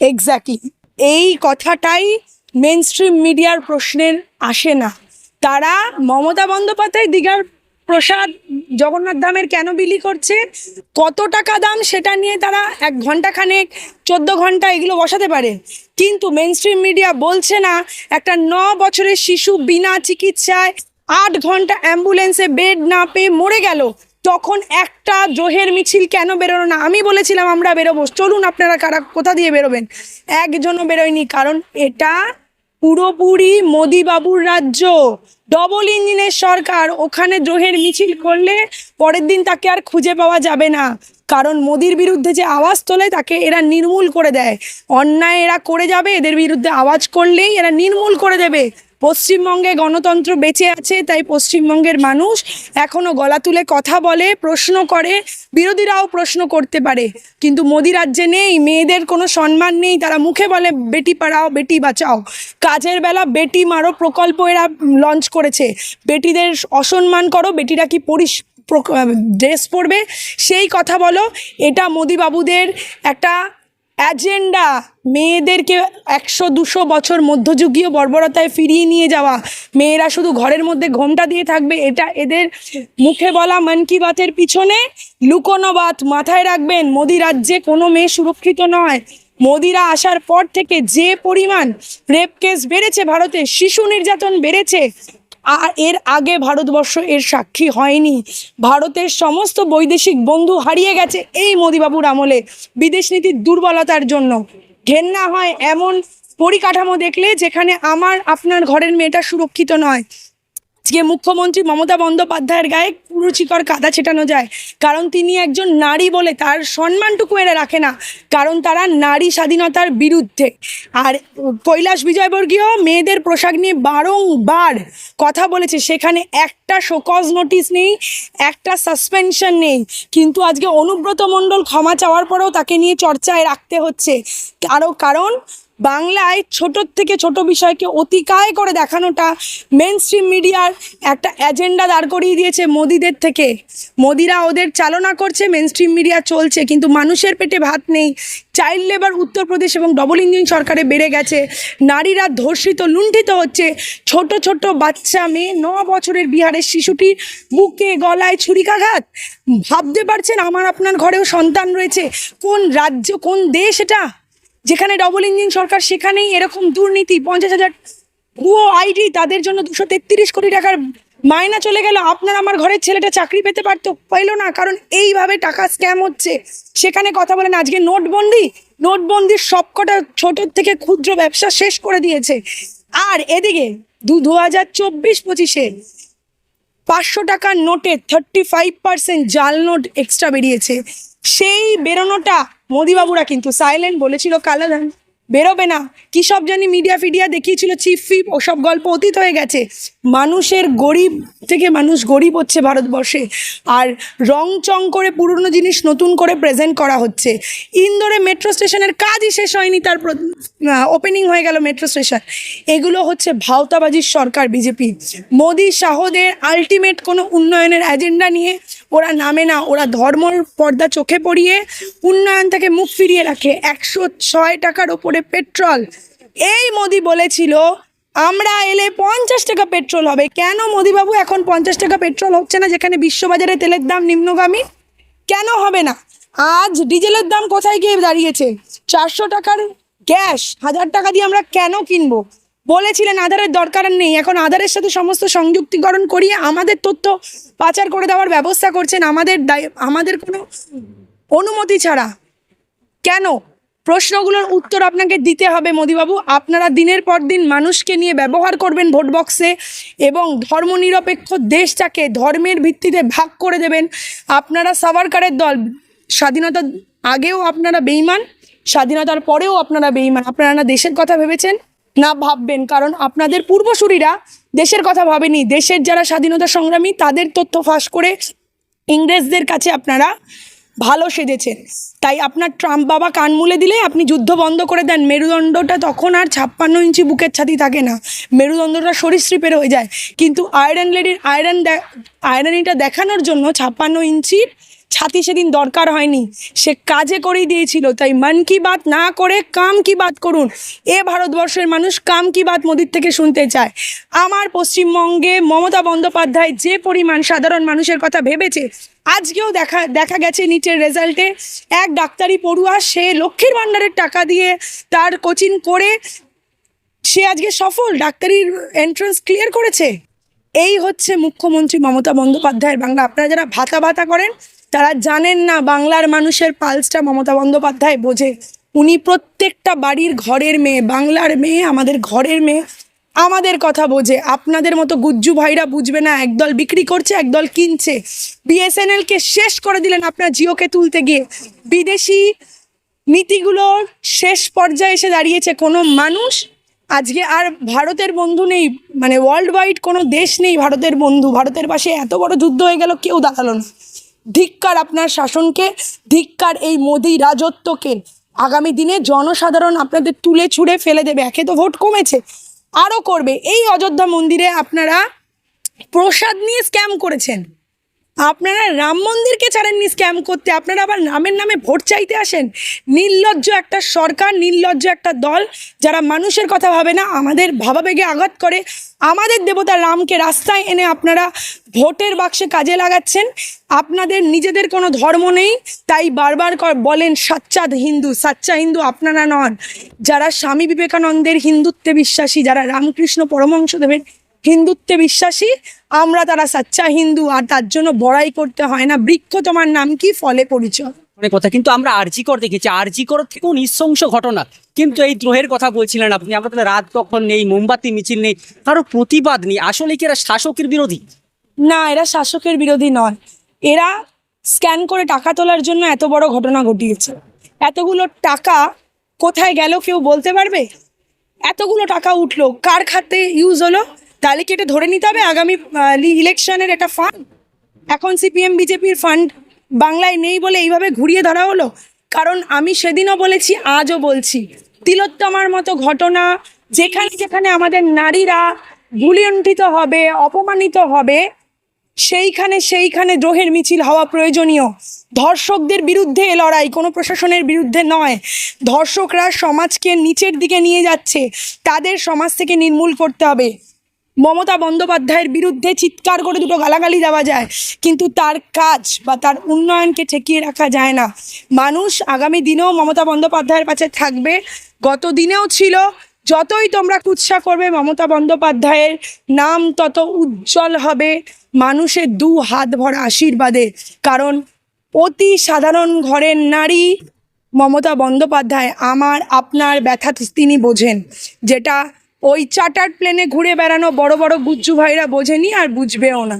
Exactly এই কথাটাই main stream মিডিয়ার প্রশ্নের আসে না। তারা মমতা বন্দ্যোপাধ্যায় দীঘার প্রসাদ জগন্নাথ ধামের কেন বিলি করছে? কত টাকা দাম সেটা নিয়ে তারা এক ঘণ্টা খানেক চোদ্দ ঘণ্টা এগুলো বসাতে পারে। কিন্তু মেন স্ট্রিম মিডিয়া বলছে না, একটা ন বছরের শিশু বিনা চিকিৎসায় আট ঘণ্টা অ্যাম্বুলেন্সে বেড না পেয়ে মরে গেল। তখন একটা জোহের মিছিল কেন বেরোনো না? আমি বলেছিলাম, আমরা বেরোবো। চলুন, আপনারা কারা, কোথা দিয়ে বেরোবেন? একজনও বেরোয়নি, কারণ এটা পুরোপুরি মোদি বাবুর রাজ্য। ডবল ইঞ্জিনের সরকার, ওখানে জোহের মিছিল করলে পরের দিন তাকে আর খুঁজে পাওয়া যাবে না। কারণ মোদির বিরুদ্ধে যে আওয়াজ তোলে, তাকে এরা নির্মূল করে দেয়। অন্যায় এরা করে যাবে, এদের বিরুদ্ধে আওয়াজ করলেই এরা নির্মূল করে দেবে। পশ্চিমবঙ্গে গণতন্ত্র বেঁচে আছে, তাই পশ্চিমবঙ্গের মানুষ এখনও গলা তুলে কথা বলে, প্রশ্ন করে, বিরোধীরাও প্রশ্ন করতে পারে। কিন্তু মোদি রাজ্যে নেই, মেয়েদের কোনো সম্মান নেই, তারা মুখে বলে, বেটি পাড়াও, বেটি বাঁচাও। কাজের বেলা বেটি মারো প্রকল্প এরা লঞ্চ করেছে। বেটিদের অসম্মান করো, বেটিরা কি পরিস ড্রেস পরবে? সেই কথা বলো। এটা মোদি বাবুদের একটা অ্যাজেন্ডা মেয়েদেরকে একশো, দুশো বছর মধ্যযুগীয় বর্বরতায় ফিরিয়ে নিয়ে যাওয়া। মেয়েরা শুধু ঘরের মধ্যে ঘোমটা দিয়ে থাকবে, এটা এদের মুখে বলা মন কি বাতের পিছনে। লুকোনো বাত মাথায় রাখবেন, মোদি রাজ্যে কোনো মেয়ে সুরক্ষিত নয়। মোদিরা আসার পর থেকে যে পরিমাণ রেপ কেস বেড়েছে ভারতে, শিশু নির্যাতন বেড়েছে, আর এর আগে ভারতবর্ষ এর সাক্ষী হয়নি। ভারতের সমস্ত বৈদেশিক বন্ধু হারিয়ে গেছে এই মোদিবাবুর আমলে। বিদেশ নীতির দুর্বলতার জন্য। ঘেন্না হয় এমন পরিকাঠামো দেখলে যেখানে আমার আপনার ঘরের মেয়েটা সুরক্ষিত নয়। আজকে মুখ্যমন্ত্রী মমতা বন্দ্যোপাধ্যায়ের গায়ে কুরুচিকর কাদা ছেটানো যায়। কারণ তিনি একজন নারী বলে তার সম্মানটুকু এরা রাখে না। কারণ তারা নারী স্বাধীনতার বিরুদ্ধে। আর কৈলাস বিজয়বর্গীয় মেয়েদের পোশাক নিয়ে বারংবার কথা বলেছে। সেখানে একটা শোকজ নোটিশ নেই, একটা সাসপেনশন নেই। কিন্তু আজকে অনুব্রত মণ্ডল ক্ষমা চাওয়ার পরেও তাকে নিয়ে চর্চায় রাখতে হচ্ছে। আরও কারণ বাংলায় ছোটোর থেকে ছোট বিষয়কে অতিকায় করে দেখানোটা মেন স্ট্রিম মিডিয়ার একটা এজেন্ডা দাঁড় করিয়ে দিয়েছে মোদিদের থেকে। মোদিরা ওদের চালনা করছে মেন স্ট্রিম মিডিয়া চলছে, কিন্তু মানুষের পেটে ভাত নেই। চাইল্ড লেবার উত্তরপ্রদেশ এবং ডবল ইঞ্জিন সরকারে বেড়ে গেছে। নারীরা ধর্ষিত, লুণ্ঠিত হচ্ছে। ছোট ছোট বাচ্চা মেয়ে ন বছরের বিহারের শিশুটির বুকে, গলায় ছুরিকাঘাত। ভাবতে পারছেন আমার আপনার ঘরেও সন্তান রয়েছে? কোন রাজ্য, কোন দেশ এটা? যেখানে ডবল ইঞ্জিন সরকার, সেখানেই এরকম দুর্নীতি, পঞ্চাশ হাজার ভুয়ো আইডি তাদের জন্য দুশো তেত্রিশ কোটি টাকার মায়না চলে গেল। আপনার আমার ঘরের ছেলেটা চাকরি পেতে পারতো? পাইলো না, কারণ এইভাবে টাকা স্ক্যাম হচ্ছে। সেখানে কথা বলেন, আজকে নোটবন্দি নোটবন্দির সবকটা ছোট থেকে ক্ষুদ্র ব্যবসা শেষ করে দিয়েছে। আর এদিকে দু দু হাজার চব্বিশ পঁচিশে পাঁচশো টাকার নোটে থার্টি ফাইভ পার্সেন্ট জাল নোট এক্সট্রা বেরিয়েছে। সেই বেরোনোটা মোদিবাবুরা কিন্তু সাইলেন্ট বলেছিল কালাদান। বেরোবে না। কী সব জানি মিডিয়া ফিডিয়া দেখিয়েছিল চিফ ফিপ, ওসব গল্প অতীত হয়ে গেছে। মানুষের গরিব থেকে মানুষ গরিব হচ্ছে ভারতবর্ষে। আর রং চং করে পুরনো জিনিস নতুন করে প্রেজেন্ট করা হচ্ছে। ইন্দোরে মেট্রো স্টেশনের কাজই শেষ হয়নি, তার ওপেনিং হয়ে গেল মেট্রো স্টেশন এগুলো হচ্ছে ভাওতাবাজির সরকার, বিজেপি। মোদি শাহদের আলটিমেট কোনো উন্নয়নের এজেন্ডা নিয়ে ওরা নামে না, ওরা ধর্মর পর্দা চোখে পড়িয়ে উন্নয়ন থেকে মুখ ফিরিয়ে রাখে। একশো ছয় টাকার ওপরে পেট্রোল। এই মোদি বলেছিল, আমরা এলে পঞ্চাশ টাকা পেট্রোল হবে। কেন মোদিবাবু, এখন পঞ্চাশ টাকা পেট্রোল হচ্ছে না যেখানে বিশ্ববাজারে তেলের দাম নিম্নগামী? কেন হবে না? আজ ডিজেলের দাম কোথায় গিয়ে দাঁড়িয়েছে? চারশো টাকার গ্যাস, হাজার টাকা দিয়ে আমরা কেন কিনবো? বলেছিলেন, আধারের দরকার নেই। এখন আধারের সাথে সমস্ত সংযুক্তিকরণ করিয়ে আমাদের তথ্য পাচার করে দেওয়ার ব্যবস্থা করছেন আমাদের আমাদের কোনো অনুমতি ছাড়া। কেন? প্রশ্নগুলোর উত্তর আপনাকে দিতে হবে মোদিবাবু। আপনারা দিনের পর দিন মানুষকে নিয়ে ব্যবহার করবেন ভোট বক্সে এবং ধর্মনিরপেক্ষ দেশটাকে ধর্মের ভিত্তিতে ভাগ করে দেবেন। আপনারা সাভারকারের দল স্বাধীনতার আগেও আপনারা বেইমান স্বাধীনতার পরেও আপনারা বেইমান আপনারা না দেশের কথা ভেবেছেন, না ভাববেন, কারণ আপনাদের পূর্বসূরীরা দেশের কথা ভাবেনি। দেশের যারা স্বাধীনতা সংগ্রামী, তাদের তথ্য ফাঁস করে ইংরেজদের কাছে আপনারা ভালো সেজেছেন তাই আপনার ট্রাম্প বাবা কান মুলে দিলে আপনি যুদ্ধ বন্ধ করে দেন। মেরুদণ্ডটা তখন আর ছাপ্পান্ন ইঞ্চি বুকের ছাতি থাকে না। মেরুদণ্ডটা সরীসৃপের হয়ে যায়। কিন্তু আয়রন লেডির আয়রন আয়রনিটা দেখানোর জন্য ছাপ্পান্ন ইঞ্চির ছাতি সেদিন দরকার হয়নি। সে কাজে করেই দিয়েছিল। তাই মন কি বাত না করে কাম কি বাত করুন। এ ভারতবর্ষের মানুষ কাম কি বাত মোদির থেকে শুনতে চায়। আমার পশ্চিমবঙ্গে মমতা বন্দ্যোপাধ্যায় যে পরিমাণ সাধারণ মানুষের কথা ভেবেছে, আজকেও দেখা দেখা গেছে নিচের রেজাল্টে এক ডাক্তারি পড়ুয়া, সে লক্ষ্মীর ভাণ্ডারের টাকা দিয়ে তার কোচিং করে সে আজকে সফল, ডাক্তারির এন্ট্রান্স ক্লিয়ার করেছে। এই হচ্ছে মুখ্যমন্ত্রী মমতা বন্দ্যোপাধ্যায়ের বাংলা। আপনারা যারা ভাতা ভাতা করেন তারা জানেন না বাংলার মানুষের পালসটা মমতা বন্দ্যোপাধ্যায় বোঝে। উনি প্রত্যেকটা বাড়ির ঘরের মেয়ে, বাংলার মেয়ে, আমাদের ঘরের মেয়ে, আমাদের কথা বোঝে। আপনাদের মতো গুজ্জু ভাইরা বুঝবে না, একদল বিক্রি করছে, একদল কিনছে। বিএসএনএলকে শেষ করে দিলেন আপনার জিওকে তুলতে গিয়ে। বিদেশি নীতিগুলোর শেষ পর্যায়ে এসে দাঁড়িয়েছে। কোনো মানুষ আজকে আর ভারতের বন্ধু নেই মানে ওয়ার্ল্ড ওয়াইড কোনো দেশ নেই ভারতের বন্ধু। ভারতের পাশে এত বড় যুদ্ধ হয়ে গেল, কেউ দাঁড়াল না। ধিক্কার আপনার শাসনকে, ধিক্কার এই মোদি রাজত্বকে আগামী দিনে জনসাধারণ আপনাদের তুলে ছুঁড়ে ফেলে দেবে। একে তো ভোট কমেছে, আরও করবে। এই অযোধ্যা মন্দিরে আপনারা প্রসাদ নিয়ে স্ক্যাম করেছেন। আপনারা রাম মন্দিরকে ছাড়েননি স্ক্যাম করতে, আপনারা আবার রামের নামে ভোট চাইতে আসেন? নির্লজ্জ একটা সরকার, নির্লজ্জ একটা দল, যারা মানুষের কথা ভাবে না, আমাদের ভাবাবেগে আঘাত করে। আমাদের দেবতা রামকে রাস্তায় এনে আপনারা ভোটের বাক্সে কাজে লাগাচ্ছেন। আপনাদের নিজেদের কোনো ধর্ম নেই, তাই বারবার বলেন সাচ্চা হিন্দু সাচ্চা হিন্দু আপনারা নন। যারা স্বামী বিবেকানন্দের হিন্দুত্বে বিশ্বাসী, যারা রামকৃষ্ণ পরমহংসদেবের হিন্দুত্বে বিশ্বাসী আমরা তারা সাচ্চা হিন্দু আর তার জন্য বড়াই করতে হয় না। বৃক্ষ তোমার নাম কি? ফলে পরিচয়। অনেক কথা কিন্তু আমরা আরজিকর দেখেছি। আরজিকর থেকেও নৃশংস ঘটনা। কিন্তু এই দ্রোহের কথা বলছিলেন আপনি আমরা তাহলে রাত কখন নেই মোমবাতি মিছিল নেই কারও প্রতিবাদ নেই। আসলে কি এরা শাসকের বিরোধী? না এরা শাসকের বিরোধী নয়। এরা স্ক্যান করে টাকা তোলার জন্য এত বড় ঘটনা ঘটিয়েছে। এতগুলো টাকা কোথায় গেল কেউ বলতে পারবে? এতগুলো টাকা উঠল কার খাতে ইউজ হলো? তাহলে কি এটা ধরে নিতে হবে আগামী ইলেকশনের একটা ফান্ড এখন সিপিএম বিজেপির ফান্ড বাংলায় নেই বলে এইভাবে ঘুরিয়ে ধরা হলো? কারণ আমি সেদিনও বলেছি, আজও বলছি, তিলোত্তমার মতো ঘটনা যেখানে যেখানে আমাদের নারীরা গুলিয়ন্ঠিত হবে, অপমানিত হবে, সেইখানে সেইখানে দ্রোহের মিছিল হওয়া প্রয়োজনীয়। ধর্ষকদের বিরুদ্ধে লড়াই, কোনো প্রশাসনের বিরুদ্ধে নয়। ধর্ষকরা সমাজকে নিচের দিকে নিয়ে যাচ্ছে, তাদের সমাজ থেকে নির্মূল করতে হবে। মমতা বন্দ্যোপাধ্যায়ের বিরুদ্ধে চিৎকার করে দুটো গালাগালি দেওয়া যায়। কিন্তু তার কাজ বা তার উন্নয়নকে ঠেকিয়ে রাখা যায় না। মানুষ আগামী দিনেও মমতা বন্দ্যোপাধ্যায়ের কাছে থাকবে। গত দিনেও ছিল। যতই তোমরা কুৎসা করবে, মমতা বন্দ্যোপাধ্যায়ের নাম তত উজ্জ্বল হবে। মানুষের দু হাত ভরা আশীর্বাদে। কারণ অতি সাধারণ ঘরের নারী মমতা বন্দ্যোপাধ্যায় আমার, আপনার ব্যথা তিনি বোঝেন। যেটা ওই চার্টার্ড প্লেনে ঘুরে বেড়ানো বড় বড় গুজ্জু ভাইরা বোঝেনি আর বুঝবেও না।